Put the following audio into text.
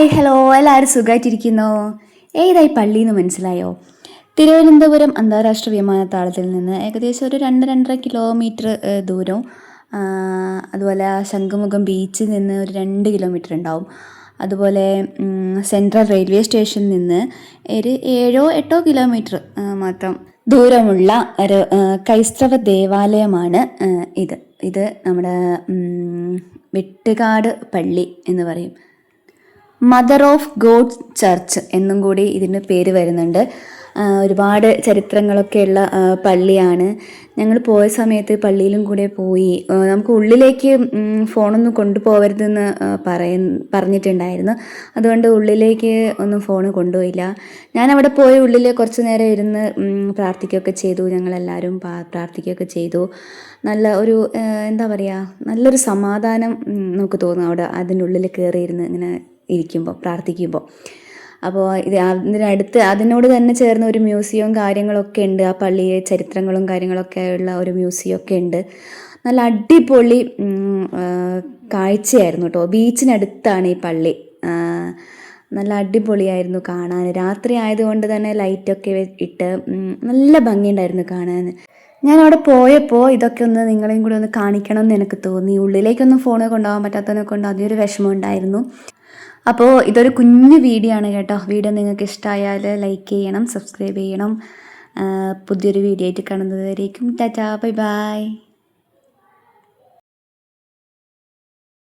Hi hello. എല്ലാവരും സുഖമായിട്ടിരിക്കുന്നോ ഏതായി പള്ളി എന്ന് മനസ്സിലായോ? തിരുവനന്തപുരം അന്താരാഷ്ട്ര വിമാനത്താവളത്തിൽ നിന്ന് ഏകദേശം ഒരു രണ്ട് രണ്ടര കിലോമീറ്റർ ദൂരം. അതുപോലെ ശംഖുമുഖം ബീച്ചിൽ നിന്ന് ഒരു രണ്ട് കിലോമീറ്റർ ഉണ്ടാവും. അതുപോലെ സെൻട്രൽ റെയിൽവേ സ്റ്റേഷനിൽ നിന്ന് ഒരു ഏഴോ എട്ടോ കിലോമീറ്റർ മാത്രം ദൂരമുള്ള ഒരു ക്രൈസ്തവ ദേവാലയമാണ് ഇത്. ഇത് നമ്മുടെ വെട്ടുകാട് പള്ളി എന്ന് പറയും. മദർ ഓഫ് ഗോഡ് ചർച്ച് എന്നും കൂടി ഇതിന് പേര് വരുന്നുണ്ട്. ഒരുപാട് ചരിത്രങ്ങളൊക്കെ ഉള്ള പള്ളിയാണ്. ഞങ്ങൾ പോയ സമയത്ത് പള്ളിയിലും കൂടെ പോയി. നമുക്ക് ഉള്ളിലേക്ക് ഫോണൊന്നും കൊണ്ടുപോകരുതെന്ന് പറയ പറഞ്ഞിട്ടുണ്ടായിരുന്നു. അതുകൊണ്ട് ഉള്ളിലേക്ക് ഒന്നും ഫോൺ കൊണ്ടുപോയില്ല. ഞാൻ അവിടെ പോയി ഉള്ളിൽ കുറച്ച് നേരം ഇരുന്ന് പ്രാർത്ഥിക്കുകയൊക്കെ ചെയ്തു. ഞങ്ങളെല്ലാവരും പ്രാർത്ഥിക്കുകയൊക്കെ ചെയ്തു. നല്ല ഒരു എന്താ പറയുക നല്ലൊരു സമാധാനം നമുക്ക് തോന്നും അവിടെ അതിനുള്ളിൽ കയറിയിരുന്ന് ഇങ്ങനെ ഇരിക്കുമ്പോൾ പ്രാർത്ഥിക്കുമ്പോൾ അപ്പോൾ ഇത് അതിനടുത്ത് അതിനോട് തന്നെ ചേർന്ന ഒരു മ്യൂസിയവും കാര്യങ്ങളൊക്കെ ഉണ്ട്. ആ പള്ളിയെ ചരിത്രങ്ങളും കാര്യങ്ങളൊക്കെ ഉള്ള ഒരു മ്യൂസിയം ഒക്കെ ഉണ്ട്. നല്ല അടിപൊളി കാഴ്ചയായിരുന്നു കേട്ടോ. ബീച്ചിനടുത്താണ് ഈ പള്ളി. നല്ല അടിപൊളിയായിരുന്നു കാണാൻ. രാത്രി ആയതുകൊണ്ട് തന്നെ ലൈറ്റൊക്കെ ഇട്ട് നല്ല ഭംഗിയുണ്ടായിരുന്നു കാണാൻ. ഞാൻ അവിടെ പോയപ്പോൾ ഇതൊക്കെ ഒന്ന് നിങ്ങളെയും കൂടി ഒന്ന് കാണിക്കണം എന്ന് എനിക്ക് തോന്നി. ഉള്ളിലേക്കൊന്നും ഫോൺ കൊണ്ടുപോകാൻ പറ്റാത്തതിനെ കൊണ്ട് അതിയൊരു വിഷമം ഉണ്ടായിരുന്നു. അപ്പോൾ ഇതൊരു കുഞ്ഞു വീഡിയോ ആണ് കേട്ടോ. വീഡിയോ നിങ്ങൾക്ക് ഇഷ്ടമായാൽ ലൈക്ക് ചെയ്യണം സബ്സ്ക്രൈബ് ചെയ്യണം. പുതിയൊരു വീഡിയോ ആയിട്ട് കാണുന്നത് വരേക്കും ടാറ്റാ ബൈ ബൈ